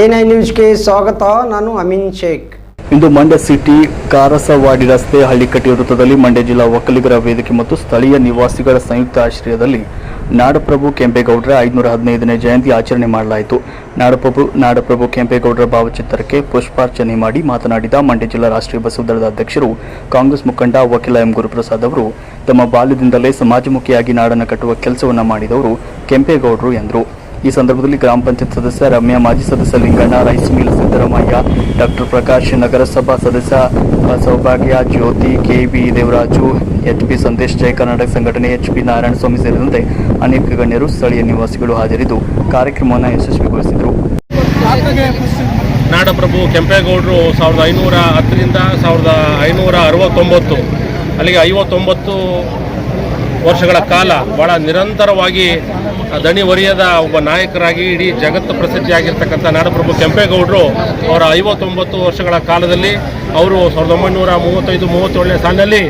A nine ನ್ಯೂಸ್ಗೆ ಸ್ವಾಗತ, ನಾನು ಅಮಿನ್ ಶೇಖ್. ಇಂದು ಮಂಡ್ಯ ಸಿಟಿ ಕಾರಸವಾಡಿ ರಸ್ತೆ ಹಳ್ಳಿಕಟ್ಟಿ ವೃತ್ತದಲ್ಲಿ ಮಂಡ್ಯ ಜಿಲ್ಲಾ ಒಕ್ಕಲಿಗರ ವೇದಿಕೆ ಮತ್ತು ಸ್ಥಳೀಯ ನಿವಾಸಿಗಳ ಸಂಯುಕ್ತ ಆಶ್ರಯದಲ್ಲಿ ನಾಡಪ್ರಭು ಕೆಂಪೇಗೌಡರ ಐದುನೂರ ಹದಿನೈದನೇ ಜಯಂತಿ ಆಚರಣೆ ಮಾಡಲಾಯಿತು. ನಾಡಪ್ರಭು ನಾಡಪ್ರಭು ಕೆಂಪೇಗೌಡರ ಭಾವಚಿತ್ರಕ್ಕೆ ಪುಷ್ಪಾರ್ಚನೆ ಮಾಡಿ ಮಾತನಾಡಿದ ಮಂಡ್ಯ ಜಿಲ್ಲಾ ರಾಷ್ಟ್ರೀಯ ಬಸವ ದಳದ ಅಧ್ಯಕ್ಷರು ಕಾಂಗ್ರೆಸ್ ಮುಖಂಡ ವಕೀಲ ಎಂ ಗುರುಪ್ರಸಾದ್ ಅವರು, ತಮ್ಮ ಬಾಲ್ಯದಿಂದಲೇ ಸಮಾಜಮುಖಿಯಾಗಿ ನಾಡನ್ನು ಕಟ್ಟುವ ಕೆಲಸವನ್ನು ಮಾಡಿದವರು ಕೆಂಪೇಗೌಡರು ಎಂದರು. ಈ ಸಂದರ್ಭದಲ್ಲಿ ಗ್ರಾಮ ಪಂಚಾಯತ್ ಸದಸ್ಯ ರಮ್ಯಾ, ಮಾಜಿ ಸದಸ್ಯ Linganna, rice mill Siddaramaiah, doctor Prakash ನಗರಸಭಾ ಸದಸ್ಯ Saubhagya, Jyothi K B Devaraju H P Sandesh, Jaya Karnataka ಸಂಘಟನೆ ಎಚ್ ಪಿ ನಾರಾಯಣಸ್ವಾಮಿ ಸೇರಿದಂತೆ ಅನೇಕ ಗಣ್ಯರು ಸ್ಥಳೀಯ ನಿವಾಸಿಗಳು ಹಾಜರಿದ್ದು ಕಾರ್ಯಕ್ರಮವನ್ನು ಯಶಸ್ವಿಗೊಳಿಸಿದರು. ನಾಡಪ್ರಭು ಕೆಂಪೇಗೌಡರು ಸಾವಿರದ ಐನೂರ ಹತ್ತರಿಂದ ಸಾವಿರದ ಐನೂರ ಅರವತ್ತೊಂಬತ್ತು. ಅಲ್ಲಿಗೆ ಐವತ್ತೊಂಬತ್ತು ವರ್ಷಗಳ ಕಾಲ ಭಾಳ ನಿರಂತರವಾಗಿ ದಣಿ ವರಿಯದ ಒಬ್ಬ ನಾಯಕರಾಗಿ ಇಡೀ ಜಗತ್ತು ಪ್ರಸಿದ್ಧಿಯಾಗಿರ್ತಕ್ಕಂಥ ನಾಡಪ್ರಭು ಕೆಂಪೇಗೌಡರು ಅವರ ಐವತ್ತೊಂಬತ್ತು ವರ್ಷಗಳ ಕಾಲದಲ್ಲಿ ಅವರು ಸಾವಿರದ ಒಂಬೈನೂರ ಮೂವತ್ತೈದು, ಮೂವತ್ತೇಳನೇ ಸಾಲಿನಲ್ಲಿ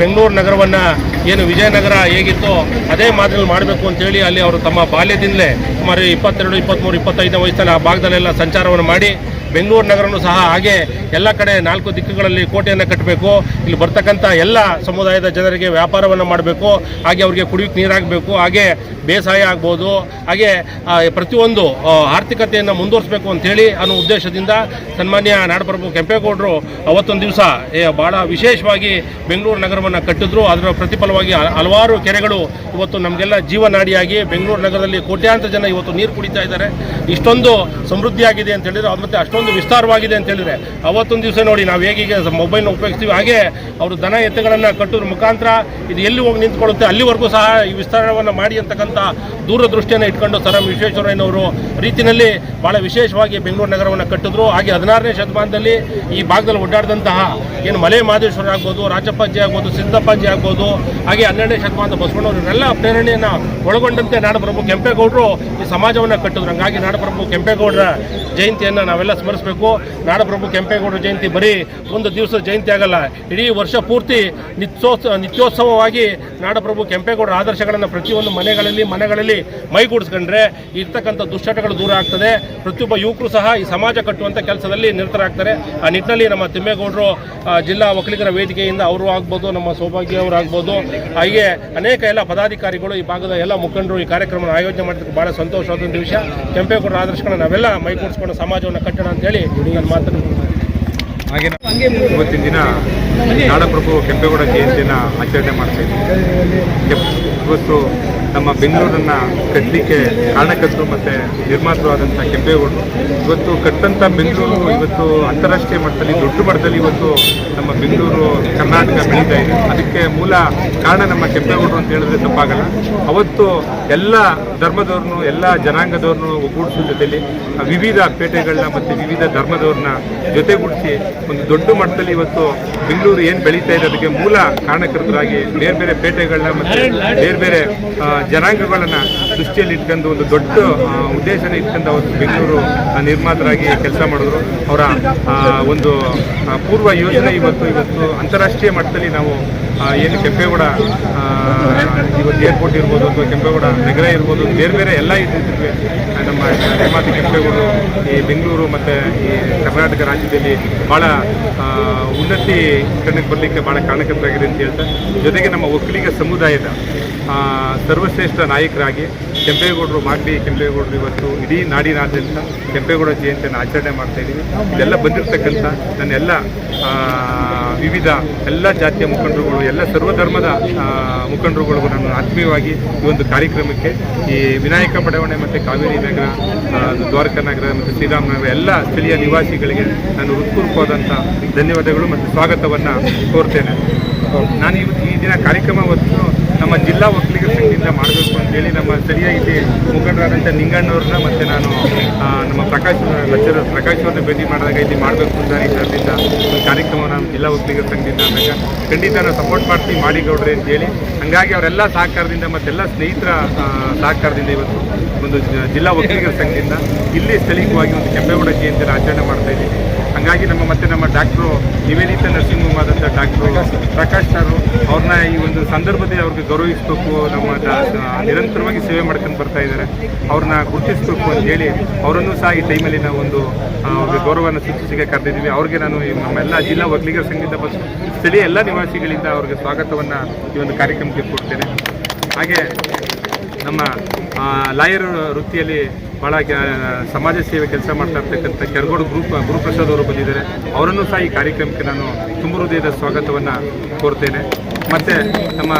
ಬೆಂಗಳೂರು ನಗರವನ್ನು ಏನು ವಿಜಯನಗರ ಹೇಗಿತ್ತೋ ಅದೇ ಮಾದರಿಯಲ್ಲಿ ಮಾಡಬೇಕು ಅಂತೇಳಿ ಅಲ್ಲಿ ಅವರು ತಮ್ಮ ಬಾಲ್ಯದಿಂದಲೇ ಸುಮಾರು ಇಪ್ಪತ್ತೆರಡು ಇಪ್ಪತ್ತ್ಮೂರು ಇಪ್ಪತ್ತೈದನೇ ವಯಸ್ಸಲ್ಲಿ ಆ ಭಾಗದಲ್ಲೆಲ್ಲ ಸಂಚಾರವನ್ನು ಮಾಡಿ ಬೆಂಗಳೂರು ನಗರನೂ ಸಹ ಹಾಗೆ ಎಲ್ಲ ಕಡೆ ನಾಲ್ಕು ದಿಕ್ಕುಗಳಲ್ಲಿ ಕೋಟೆಯನ್ನು ಕಟ್ಟಬೇಕು. ಇಲ್ಲಿ ಬರ್ತಕ್ಕಂಥ ಎಲ್ಲ ಸಮುದಾಯದ ಜನರಿಗೆ ವ್ಯಾಪಾರವನ್ನು ಮಾಡಬೇಕು. ಹಾಗೆ ಅವರಿಗೆ ಕುಡಿಯೋಕ್ಕೆ ನೀರಾಗಬೇಕು. ಹಾಗೆ ಬೇಸಾಯ ಆಗ್ಬೋದು. ಹಾಗೆ ಪ್ರತಿಯೊಂದು ಆರ್ಥಿಕತೆಯನ್ನು ಮುಂದುವರಿಸಬೇಕು ಅಂಥೇಳಿ ಅನ್ನೋ ಉದ್ದೇಶದಿಂದ ಸನ್ಮಾನ್ಯ ನಾಡಪ್ರಭು ಕೆಂಪೇಗೌಡರು ಅವತ್ತೊಂದು ದಿವಸ ಭಾಳ ವಿಶೇಷವಾಗಿ ಬೆಂಗಳೂರು ನಗರವನ್ನು ಕಟ್ಟಿದ್ರು. ಅದರ ಪ್ರತಿಫಲವಾಗಿ ಹಲವಾರು ಕೆರೆಗಳು ಇವತ್ತು ನಮಗೆಲ್ಲ ಜೀವನಾಡಿಯಾಗಿ ಬೆಂಗಳೂರು ನಗರದಲ್ಲಿ ಕೋಟ್ಯಾಂತರ ಜನ ಇವತ್ತು ನೀರು ಕುಡಿತಾ ಇದ್ದಾರೆ. ಇಷ್ಟೊಂದು ಸಮೃದ್ಧಿಯಾಗಿದೆ ಅಂತ ಹೇಳಿದ್ರೆ ಮತ್ತೆ ಅಷ್ಟೊಂದು ವಿಸ್ತಾರವಾಗಿದೆ ಅಂತ ಹೇಳಿದ್ರೆ ಅವತ್ತೊಂದು ದಿವಸ ನೋಡಿ ನಾವು ಹೇಗೀಗ ಮೊಬೈಲ್ನ ಉಪಯೋಗಿಸ್ತೀವಿ. ಹಾಗೆ ಅವರು ದನ ಎತ್ತುಗಳನ್ನು ಕಟ್ಟೋದ್ರ ಮುಖಾಂತರ ಇದು ಎಲ್ಲಿ ಹೋಗಿ ನಿಂತ್ಕೊಳ್ಳುತ್ತೆ, ಅಲ್ಲಿವರೆಗೂ ಸಹ ಈ ವಿಸ್ತಾರವನ್ನು ಮಾಡಿ ಅಂತಕ್ಕಂಥ ದೂರದೃಷ್ಟಿಯನ್ನು ಇಟ್ಕೊಂಡು ಸರ್ ಎಂ ವಿಶ್ವೇಶ್ವರಯ್ಯನವರು ರೀತಿಯಲ್ಲಿ ಭಾಳ ವಿಶೇಷವಾಗಿ ಬೆಂಗಳೂರು ನಗರವನ್ನು ಕಟ್ಟಿದ್ರು. ಹಾಗೆ ಹದಿನಾರನೇ ಶತಮಾನದಲ್ಲಿ ಈ ಭಾಗದಲ್ಲಿ ಓಡಾಡಿದಂತಹ ಏನು ಮಲೆ ಮಹದೇಶ್ವರ ಆಗ್ಬೋದು, ರಾಜಪ್ಪಾಜಿ ಆಗ್ಬೋದು, ಸಿದ್ದಪ್ಪಾಜಿ ಆಗ್ಬೋದು, ಹಾಗೆ ಹನ್ನೆರಡನೇ ಶತಮಾನದ ಬಸವಣ್ಣವರು ಇವರೆಲ್ಲ ಪ್ರೇರಣೆಯನ್ನು ಒಳಗೊಂಡಂತೆ ನಾಡಪ್ರಭು ಕೆಂಪೇಗೌಡರು ಈ ಸಮಾಜವನ್ನು ಕಟ್ಟಿದ್ರು. ಹಂಗಾಗಿ ನಾಡಪ್ರಭು ಕೆಂಪೇಗೌಡರ ಜಯಂತಿಯನ್ನು ನಾವೆಲ್ಲ ಸ್ಮರಿಸಬೇಕು ನಾಡಪ್ರಭು ಕೆಂಪೇಗೌಡರ ಜಯಂತಿ ಬರೀ ಒಂದು ದಿವಸ ಜಯಂತಿ ಆಗಲ್ಲ, ಇಡೀ ವರ್ಷ ಪೂರ್ತಿ ನಿತ್ಯೋತ್ಸವ ನಿತ್ಯೋತ್ಸವವಾಗಿ ನಾಡಪ್ರಭು ಕೆಂಪೇಗೌಡರ ಆದರ್ಶಗಳನ್ನು ಪ್ರತಿಯೊಂದು ಮನೆಗಳಲ್ಲಿ ಮನೆಗಳಲ್ಲಿ ಮೈಗೂಡಿಸ್ಕೊಂಡ್ರೆ ಇರ್ತಕ್ಕಂಥ ದುಶ್ಚಟಗಳು ದೂರ ಆಗ್ತದೆ. ಪ್ರತಿಯೊಬ್ಬ ಯುವಕರು ಸಹ ಈ ಸಮಾಜ ಕಟ್ಟುವಂಥ ಕೆಲಸದಲ್ಲಿ ನಿರತರಾಗ್ತಾರೆ. ಆ ನಿಟ್ಟಿನಲ್ಲಿ ನಮ್ಮ ತಿಮ್ಮೇಗೌಡರು ಜಿಲ್ಲಾ ಒಕ್ಕಲಿಗರ ವೇದಿಕೆಯಿಂದ ಅವರು ಆಗ್ಬೋದು, ನಮ್ಮ ಸೌಭಾಗ್ಯ ಅವರು ಆಗ್ಬೋದು ಹಾಗೆ ಅನೇಕ ಎಲ್ಲ ಪದಾಧಿಕಾರಿಗಳು ಈ ಭಾಗದ ಎಲ್ಲ ಮುಖಂಡರು ಈ ಕಾರ್ಯಕ್ರಮ ಆಯೋಜನೆ ಮಾಡೋದಕ್ಕೆ ಭಾಳ ಸಂತೋಷವಾದ ವಿಷಯ. ಕೆಂಪೇಗೌಡರ ಆದರ್ಶಗಳನ್ನ ನಾವೆಲ್ಲ ಮೈಗೂಡಿಸ್ಕೊಂಡು ಸಮಾಜವನ್ನು ಕಟ್ಟೋಣ ಅಂತೇಳಿ ನನ್ನ ಮಾತನ್ನು. ಇವತ್ತಿನ ದಿನ ನಾಡಪ್ರಭು ಕೆಂಪೇಗೌಡ ಜಯಂತಿಯನ್ನು ಆಚರಣೆ ಮಾಡ್ತಾ ಇದ್ದೀವಿ. ಇವತ್ತು ನಮ್ಮ ಬೆಂಗಳೂರನ್ನು ಕಟ್ಟಲಿಕ್ಕೆ ಕಾರಣಕರ್ತರು ಮತ್ತು ನಿರ್ಮಾತೃವಾದಂಥ ಕೆಂಪೇಗೌಡರು. ಇವತ್ತು ಕಟ್ಟಂಥ ಬೆಂಗಳೂರು ಇವತ್ತು ಅಂತಾರಾಷ್ಟ್ರೀಯ ಮಟ್ಟದಲ್ಲಿ, ದೊಡ್ಡ ಮಟ್ಟದಲ್ಲಿ ಇವತ್ತು ನಮ್ಮ ಬೆಂಗಳೂರು ಕರ್ನಾಟಕ ಬೆಳೀತಾ ಇದೆ. ಅದಕ್ಕೆ ಮೂಲ ಕಾರಣ ನಮ್ಮ ಕೆಂಪೇಗೌಡರು ಅಂತ ಹೇಳಿದ್ರೆ ತಪ್ಪಾಗಲ್ಲ. ಅವತ್ತು ಎಲ್ಲ ಧರ್ಮದವ್ರನ್ನು, ಎಲ್ಲ ಜನಾಂಗದವ್ರನ್ನು ಒಗ್ಗೂಡಿಸೋ ಜೊತೆಯಲ್ಲಿ ವಿವಿಧ ಪೇಟೆಗಳನ್ನ ಮತ್ತು ವಿವಿಧ ಧರ್ಮದವ್ರನ್ನ ಜೊತೆಗೂಡಿಸಿ ಒಂದು ದೊಡ್ಡ ಮಟ್ಟದಲ್ಲಿ ಇವತ್ತು ಬೆಂಗಳೂರು ಏನು ಬೆಳೀತಾ ಇದೆ, ಅದಕ್ಕೆ ಮೂಲ ಕಾರಣಕರ್ತರಾಗಿ ಬೇರೆ ಬೇರೆ ಪೇಟೆಗಳನ್ನ ಮತ್ತು ಬೇರೆ ಬೇರೆ ಜನಾಂಗಗಳನ್ನ ದೃಷ್ಟಿಯಲ್ಲಿ ಇಟ್ಕೊಂಡು ಒಂದು ದೊಡ್ಡ ಉದ್ದೇಶನ ಇಟ್ಕೊಂಡು ಅವತ್ತು ಬೆಂಗಳೂರು ನಿರ್ಮಾತರಾಗಿ ಕೆಲಸ ಮಾಡಿದ್ರು. ಅವರ ಒಂದು ಪೂರ್ವ ಯೋಜನೆ ಇವತ್ತು ಇವತ್ತು ಅಂತಾರಾಷ್ಟ್ರೀಯ ಮಟ್ಟದಲ್ಲಿ ನಾವು ಏನು ಕೆಂಪೇಗೌಡ ಇವತ್ತು ಏರ್ಪೋರ್ಟ್ ಇರ್ಬೋದು ಅಥವಾ ಕೆಂಪೇಗೌಡ ನಗರ ಇರ್ಬೋದು ಬೇರೆ ಬೇರೆ ಎಲ್ಲ ಇದ್ದಿದ್ವಿ ನಮ್ಮ ನಿರ್ಮಾತ ಕೆಂಪೇಗೌಡರು ಈ ಬೆಂಗಳೂರು ಮತ್ತು ಈ ಕರ್ನಾಟಕ ರಾಜ್ಯದಲ್ಲಿ ಭಾಳ ಉನ್ನತಿ ಕಣ್ಣಿಗೆ ಬರಲಿಕ್ಕೆ ಭಾಳ ಕಾರಣಕರ್ತರಾಗಿದೆ ಅಂತ ಹೇಳ್ತಾ ಜೊತೆಗೆ ನಮ್ಮ ಒಕ್ಕಲಿಗ ಸಮುದಾಯದ ಆ, ಸರ್ವಶ್ರೇಷ್ಠ ನಾಯಕರಾಗಿ ಕೆಂಪೇಗೌಡರು ಮಾಗಡಿ ಕೆಂಪೇಗೌಡರು ಇವತ್ತು ಇಡೀ ನಾಡಿನಾದ್ಯಂತ ಕೆಂಪೇಗೌಡ ಜಯಂತಿಯನ್ನು ಆಚರಣೆ ಮಾಡ್ತಾ ಇದ್ದೀವಿ. ಇದೆಲ್ಲ ಬಂದಿರತಕ್ಕಂಥ ನನ್ನ ಎಲ್ಲ ವಿವಿಧ ಎಲ್ಲ ಜಾತಿಯ ಮುಖಂಡರುಗಳು, ಎಲ್ಲ ಸರ್ವಧರ್ಮದ ಮುಖಂಡರುಗಳಿಗೂ ನಾನು ಆತ್ಮೀಯವಾಗಿ ಈ ಒಂದು ಕಾರ್ಯಕ್ರಮಕ್ಕೆ ಈ ವಿನಾಯಕ ಬಡಾವಣೆ ಮತ್ತು ಕಾವೇರಿ ನಗರ ದ್ವಾರಕ ನಗರ ಮತ್ತು ಶ್ರೀರಾಮನಗರ ಎಲ್ಲ ಸ್ಥಳೀಯ ನಿವಾಸಿಗಳಿಗೆ ನಾನು ಹೃತ್ಪೂರ್ವಕವಾದಂಥ ಧನ್ಯವಾದಗಳು ಮತ್ತು ಸ್ವಾಗತವನ್ನು ಕೋರ್ತೇನೆ. ನಾನು ಇವತ್ತು ಈ ದಿನ ಕಾರ್ಯಕ್ರಮ ಹೊತ್ತು ನಮ್ಮ ಜಿಲ್ಲಾ ಒಕ್ಕಲಿಗರ ಸಂಘದಿಂದ ಮಾಡಬೇಕು ಅಂತೇಳಿ ನಮ್ಮ ಸ್ಥಳೀಯ ಇಲ್ಲಿ ಮುಖಂಡರಾದಂಥ ನಿಂಗಣ್ಣವ್ರನ್ನ ಮತ್ತು ನಾನು ನಮ್ಮ ಪ್ರಕಾಶ್ ಲಕ್ಷರ ಪ್ರಕಾಶ್ ಅವ್ರನ್ನ ಭೇಟಿ ಮಾಡಿದಾಗ ಇಲ್ಲಿ ಮಾಡಬೇಕು ಅಂತ ಈ ಥರದಿಂದ ಒಂದು ಕಾರ್ಯಕ್ರಮ ನಮ್ಮ ಜಿಲ್ಲಾ ಒಕ್ಕಲಿಗರ ಸಂಘದಿಂದ ಅಂದಾಗ ಖಂಡಿತ ನಾವು ಸಪೋರ್ಟ್ ಮಾಡ್ತೀವಿ ಮಾಡಿಗೌಡ್ರಿ ಅಂತೇಳಿ. ಹಾಗಾಗಿ ಅವರೆಲ್ಲ ಸಹಕಾರದಿಂದ ಮತ್ತೆಲ್ಲ ಸ್ನೇಹಿತರ ಸಹಕಾರದಿಂದ ಇವತ್ತು ಒಂದು ಜಿಲ್ಲಾ ಒಕ್ಕಲಿಗರ ಸಂಘದಿಂದ ಇಲ್ಲಿ ಸ್ಥಳೀಯವಾಗಿ ಒಂದು ಕೆಂಪೇಗೌಡ ಜಯಂತಿಯನ್ನು ಆಚರಣೆ ಮಾಡ್ತಾ ಇದ್ದೀವಿ. ಹಾಗಾಗಿ ನಮ್ಮ ಮತ್ತೆ ನಮ್ಮ ಡಾಕ್ಟ್ರು ನಿವೇದಿತ ನರ್ಸಿಂಗ್ ಹೋಮ್ ಆದಂಥ ಡಾಕ್ಟ್ರು ಪ್ರಕಾಶ್ ಸರ್ ಅವ್ರನ್ನ ಈ ಒಂದು ಸಂದರ್ಭದಲ್ಲಿ ಅವ್ರಿಗೆ ಗೌರವಿಸಬೇಕು, ನಮ್ಮ ನಿರಂತರವಾಗಿ ಸೇವೆ ಮಾಡ್ಕೊಂಡು ಬರ್ತಾ ಇದ್ದಾರೆ. ಅವ್ರನ್ನ ಗುರುತಿಸಬೇಕು ಅಂತ ಹೇಳಿ ಅವರನ್ನು ಸಹ ಈ ಟೈಮಲ್ಲಿ ನಾವು ಒಂದು ಅವ್ರಿಗೆ ಗೌರವವನ್ನು ಸೂಚಿಸಿಗೆ ಕರೆದಿದ್ದೀವಿ. ಅವ್ರಿಗೆ ನಾನು ನಮ್ಮೆಲ್ಲ ಜಿಲ್ಲಾ ಒಕ್ಕಲಿಗರ ಸಂಗೀತ ಬಸ್, ಸ್ಥಳೀಯ ಎಲ್ಲ ನಿವಾಸಿಗಳಿಂದ ಅವ್ರಿಗೆ ಸ್ವಾಗತವನ್ನು ಈ ಒಂದು ಕಾರ್ಯಕ್ರಮಕ್ಕೆ ಕೊಡ್ತೇನೆ. ಹಾಗೆ ನಮ್ಮ ಲಾಯರ್ ವೃತ್ತಿಯಲ್ಲಿ ಭಾಳ ಸಮಾಜ ಸೇವೆ ಕೆಲಸ ಮಾಡ್ತಾ ಇರ್ತಕ್ಕಂಥ ಕೆರಗೋಡು ಗ್ರೂಪ್, ಗುರುಪ್ರಸಾದ್ ಅವರು ಬಂದಿದ್ದಾರೆ. ಅವರನ್ನು ಸಹ ಈ ಕಾರ್ಯಕ್ರಮಕ್ಕೆ ನಾನು ತುಂಬ ಹೃದಯದ ಸ್ವಾಗತವನ್ನು ಕೋರ್ತೇನೆ. ಮತ್ತು ನಮ್ಮ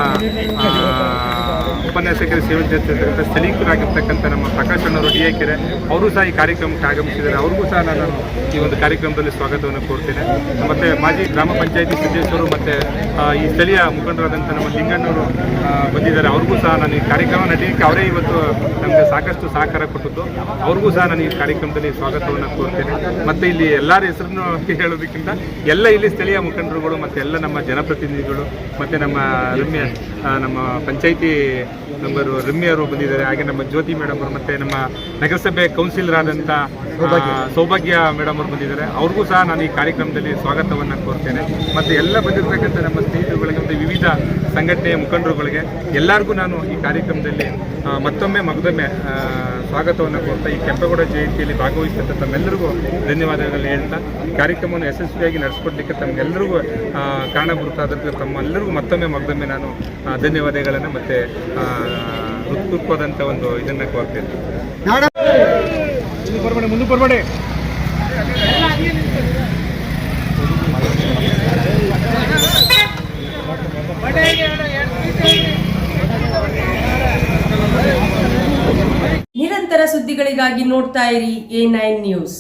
ಉಪನ್ಯಾಸಕರ ಸೇವೆ ಮಾಡ್ತಿರ್ತಕ್ಕಂಥ ಸ್ಥಳೀಕರಾಗಿರ್ತಕ್ಕಂಥ ನಮ್ಮ ಪ್ರಕಾಶ್ ಅಣ್ಣವರು, ಡಿ ಕೆರೆ, ಅವರು ಸಹ ಈ ಕಾರ್ಯಕ್ರಮಕ್ಕೆ ಆಗಮಿಸಿದ್ದಾರೆ. ಅವ್ರಿಗೂ ಸಹ ನಾನು ಈ ಒಂದು ಕಾರ್ಯಕ್ರಮದಲ್ಲಿ ಸ್ವಾಗತವನ್ನು ಕೋರ್ತೇನೆ. ಮತ್ತು ಮಾಜಿ ಗ್ರಾಮ ಪಂಚಾಯತಿ ಸದಸ್ಯರು ಮತ್ತು ಈ ಸ್ಥಳೀಯ ಮುಖಂಡರಾದಂಥ ನಮ್ಮ ಲಿಂಗಣ್ಣವರು ಬಂದಿದ್ದಾರೆ. ಅವ್ರಿಗೂ ಸಹ ನಾನು ಈ ಕಾರ್ಯಕ್ರಮ ನಡೀಲಿಕ್ಕೆ ಅವರೇ ಇವತ್ತು ನಮಗೆ ಸಾಕಷ್ಟು ಸಹಕಾರ ಕೊಟ್ಟಿದ್ದು. ಅವ್ರಿಗೂ ಸಹ ನಾನು ಈ ಕಾರ್ಯಕ್ರಮದಲ್ಲಿ ಸ್ವಾಗತವನ್ನು ಕೋರ್ತೇನೆ. ಮತ್ತು ಇಲ್ಲಿ ಎಲ್ಲರ ಹೆಸರನ್ನು ಹೇಳೋದಕ್ಕಿಂತ ಎಲ್ಲ ಇಲ್ಲಿ ಸ್ಥಳೀಯ ಮುಖಂಡರುಗಳು ಮತ್ತು ಎಲ್ಲ ನಮ್ಮ ಜನಪ್ರತಿನಿಧಿಗಳು, ಮತ್ತು ನಮ್ಮ ರಮ್ಯ ನಮ್ಮ ಪಂಚಾಯಿತಿ ಮೆಂಬರು ರಮ್ಯ ಅವರು ಬಂದಿದ್ದಾರೆ. ಹಾಗೆ ನಮ್ಮ ಜ್ಯೋತಿ ಮೇಡಮ್ ಅವರು ಮತ್ತು ನಮ್ಮ ನಗರಸಭೆ ಕೌನ್ಸಿಲರ್ ಆದಂಥ ಸೌಭಾಗ್ಯ. ಮೇಡಮ್ ಅವರು ಬಂದಿದ್ದಾರೆ. ಅವ್ರಿಗೂ ಸಹ ನಾನು ಈ ಕಾರ್ಯಕ್ರಮದಲ್ಲಿ ಸ್ವಾಗತವನ್ನು ಕೋರ್ತೇನೆ. ಮತ್ತು ಎಲ್ಲ ಬಂದಿರತಕ್ಕಂಥ ನಮ್ಮ ಸ್ನೇಹಿತರುಗಳಿಗೆ ಮತ್ತು ವಿವಿಧ ಸಂಘಟನೆಯ ಮುಖಂಡರುಗಳಿಗೆ ಎಲ್ಲರಿಗೂ ನಾನು ಈ ಕಾರ್ಯಕ್ರಮದಲ್ಲಿ ಮತ್ತೊಮ್ಮೆ ಮಗದೊಮ್ಮೆ ಸ್ವಾಗತವನ್ನು ಕೋರ್ತಾ ಈ ಕೆಂಪೇಗೌಡ ಜಯಂತಿಯಲ್ಲಿ ಭಾಗವಹಿಸಿದಂಥ ತಮ್ಮೆಲ್ಲರಿಗೂ ಧನ್ಯವಾದಗಳು ಹೇಳ್ತಾ ಈ ಕಾರ್ಯಕ್ರಮವನ್ನು ಯಶಸ್ವಿಯಾಗಿ ನಡೆಸ್ಕೊಡ್ಲಿಕ್ಕೆ ತಮ್ಮೆಲ್ಲರಿಗೂ ಕಾರಣ ಕಾರಣಭೂತಾದಂಥ ತಮ್ಮೆಲ್ಲರಿಗೂ ಮತ್ತೊಮ್ಮೆ ಮಗದೊಮ್ಮೆ ನಾನು ಧನ್ಯವಾದಗಳನ್ನು ಮತ್ತು ಹೃತ್ಪೂರ್ವಕವಾದಂಥ ಒಂದು ಇದನ್ನು ಕೊಡ್ತೇನೆ. ಮುಂದೆ ಬರಬೇಡಿ. ನಿರಂತರ ಸುದ್ದಿಗಳಿಗಾಗಿ ನೋಡ್ತಾ ಇರಿ ಎ ನೈನ್ ನ್ಯೂಸ್.